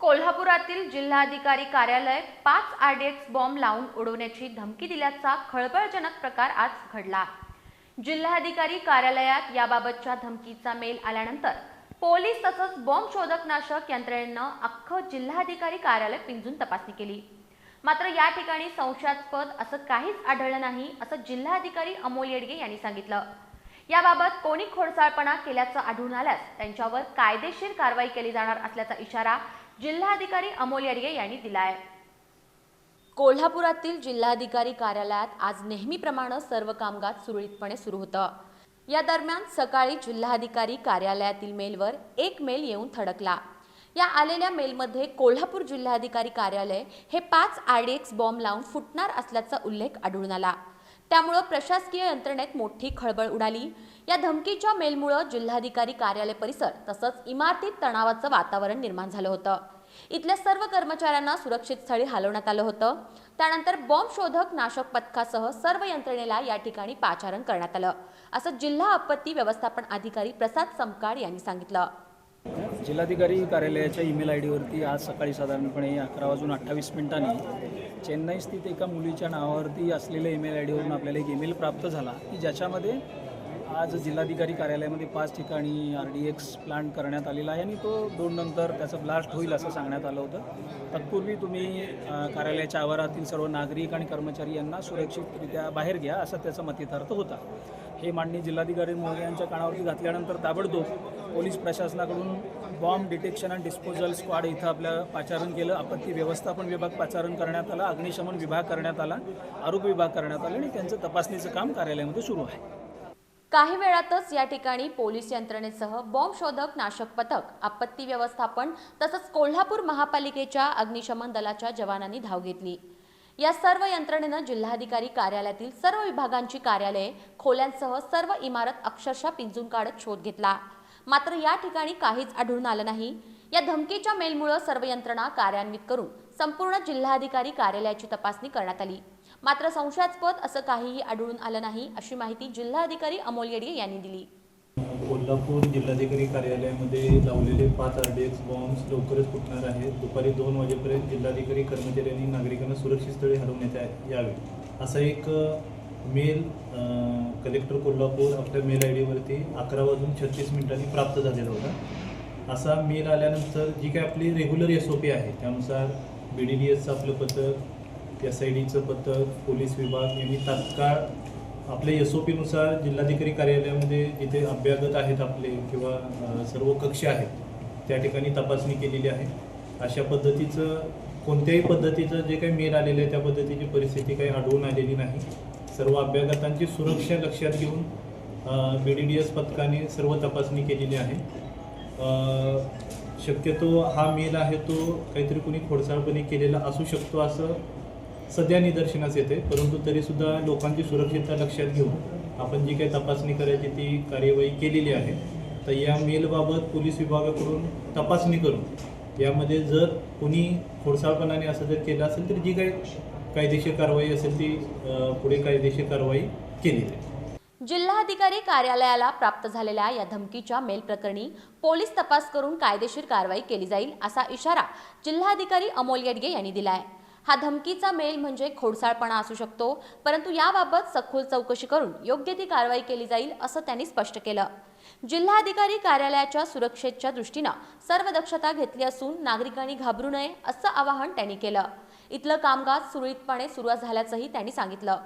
कोल्हापुरातील जिल्हाधिकारी कार्यालय पाच आरडीएक्स बॉम्ब लावून उडवण्याची धमकी दिल्याचा खळबळजनक प्रकार आज घडला. जिल्हाधिकारी कार्यालयात याबाबतच्या धमकीचा मेल आल्यानंतर पोलीस तसंच बॉम्ब शोधक नाशक यंत्रणेनं अख्खं जिल्हाधिकारी कार्यालय पिंजून तपासणी केली. मात्र या ठिकाणी संशयास्पद असं काहीच आढळलं नाही असं जिल्हाधिकारी अमोल येडगे यांनी सांगितलं. याबाबत कोणी खोडसाळपणा केल्याचं आढळून आल्यास त्यांच्यावर कायदेशीर कारवाई केली जाणार असल्याचा इशारा जिल्हाधिकारी अमोल येडगे यांनी दिला आहे कोल्हापुरातील जिल्हाधिकारी कार्यालयात आज नेहमीप्रमाणे सर्व कामकाज सुरळीतपणे सुरू होतं. या दरम्यान सकाळी जिल्हाधिकारी कार्यालयातील मेलवर एक मेल येऊन थडकला. या आलेल्या मेलमध्ये कोल्हापूर जिल्हाधिकारी कार्यालय हे पाच आरडीएक्स बॉम्ब लावून फुटणार असल्याचा उल्लेख आढळून आला. त्यामुळं प्रशासकीय यंत्रणेत मोठी खळबळ उडाली. या धमकीच्या मेलमुळं जिल्हाधिकारी कार्यालय परिसर तसंच इमारतीत तणावाचं वातावरण निर्माण झालं होतं. इथल्या सर्व कर्मचाऱ्यांना सुरक्षित स्थळी हलवण्यात आलं होतं. त्यानंतर बॉम्ब शोधक नाशक पथकासह सर्व यंत्रणेला या ठिकाणी पाचारण करण्यात आलं. असं जिल्हा आपत्ती व्यवस्थापन अधिकारी प्रसाद समकाड यांनी सांगितलं. जिल्हाधिकारी कार्यालयाच्या ईमेल आय डीवरती आज सकाळी साधारणपणे अकरा वाजून अठ्ठावीस मिनिटांनी चेन्नई स्थित एका मुलीच्या नावावरती असलेल्या ईमेल आय डीवरून आपल्याला एक ईमेल प्राप्त झाला की ज्याच्यामध्ये आज जिल्हाधिकारी कार्यालयामध्ये पाच ठिकाणी आर डी एक्स प्लांट करण्यात आलेला आहे आणि तो दोन नंतर त्याचं ब्लास्ट होईल असं सांगण्यात आलं होतं. तत्पूर्वी तुम्ही कार्यालयाच्या आवारातील सर्व नागरिक आणि कर्मचारी यांना सुरक्षितरित्या बाहेर घ्या असा त्याचा मतितार्थ होता. हे माननीय जिल्हाधिकारी महोदय यांच्या कानावरती घातल्यानंतर ताबडतोब पोलीस प्रशासनाकडून bomb detection and disposal squad इथं आपलं पाचारण केलं. आपत्ती व्यवस्थापन विभाग पाचारण करण्यात आला अग्निशमन विभाग करण्यात आला आरोग्य विभाग करण्यात आला आणि त्यांचं तपासणीचं काम कार्यालयामध्ये सुरू आहे. काही वेळातच या ठिकाणी पोलीस यंत्रणेसह बॉम्ब शोधक नाशक पथक आपत्ती व्यवस्थापन तसंच कोल्हापूर महापालिकेच्या अग्निशमन दलाच्या जवानांनी धाव घेतली. या सर्व यंत्रणेनं जिल्हाधिकारी कार्यालयातील सर्व विभागांची कार्यालये खोल्यांसह सर्व इमारत अक्षरशः पिंजून काढत शोध घेतला. मात्र या ठिकाणी काहीच आढळून आलं नाही. या धमकीच्या मेलमुळं सर्व यंत्रणा कार्यान्वित करून संपूर्ण जिल्हाधिकारी कार्यालयाची तपासणी करण्यात आली. मात्र संशयास्पद असं काहीही आढळून आलं नाही अशी माहिती जिल्हाधिकारी अमोल येडगे यांनी दिली. कोल्हापूर जिल्हाधिकारी कार्यालयामध्ये लावलेले पाच आर डी एक्स बॉम्ब्स लवकरच फुटणार आहेत. दुपारी दोन वाजेपर्यंत जिल्हाधिकारी कर्मचाऱ्यांनी नागरिकांना सुरक्षित स्थळी हलवण्यात यावे. असा एक मेल कलेक्टर कोल्हापूर आपल्या मेल आय डीवरती अकरा वाजून छत्तीस मिनिटांनी प्राप्त झालेला होता. असा मेल आल्यानंतर जी काही आपली रेग्युलर एस ओ पी आहे त्यानुसार बी डी डी एसचं आपलं पथक एस आय डीचं पथक पोलीस विभाग यांनी तात्काळ आपल्या एस ओ पीनुसार जिल्हाधिकारी कार्यालयामध्ये जिथे अभ्यागत आहेत आपले किंवा सर्व कक्ष आहेत त्या ठिकाणी तपासणी केलेली आहे. अशा पद्धतीचं कोणत्याही पद्धतीचं जे काही मेल आलेलं आहे त्या पद्धतीची परिस्थिती काही आढळून आलेली नाही. सर्व अभ्यागतांची सुरक्षा लक्षात घेऊन बी डी डी एस पथकाने सर्व तपासणी केलेली आहे. शक्यतो हा मेल आहे तो काहीतरी कोणी खोडसाळपणे केलेला असू शकतो असं सध्या निदर्शनास येते. परंतु तरीसुद्धा लोकांची सुरक्षितता लक्षात घेऊन आपण जी काही तपासणी करायची ती कार्यवाही केलेली आहे. तर या मेलबाबत पोलीस विभागाकडून तपासणी करून यामध्ये जर कोणी खोडसाळपणाने असं जर केलं असेल तर जी काही कायदेशीर कारवाई असेल ती पुढे कायदेशीर कारवाई केली जाईल. जिल्हाधिकारी कार्यालयाला प्राप्त झालेल्या या धमकीच्या मेल प्रकरणी पोलीस तपास करून कायदेशीर कारवाई केली जाईल असा इशारा जिल्हाधिकारी अमोल येडगे यांनी दिलाय. हा धमकीचा मेल म्हणजे खोडसाळपणा असू शकतो परंतु याबाबत सखोल चौकशी करून योग्य ती कारवाई केली जाईल असं त्यांनी स्पष्ट केलं. जिल्हाधिकारी कार्यालयाच्या सुरक्षेच्या दृष्टीनं सर्व दक्षता घेतली असून नागरिकांनी घाबरू नये असं आवाहन त्यांनी केलं. इथलं कामकाज सुरळीतपणे सुरू झाल्याचंही त्यांनी सांगितलं.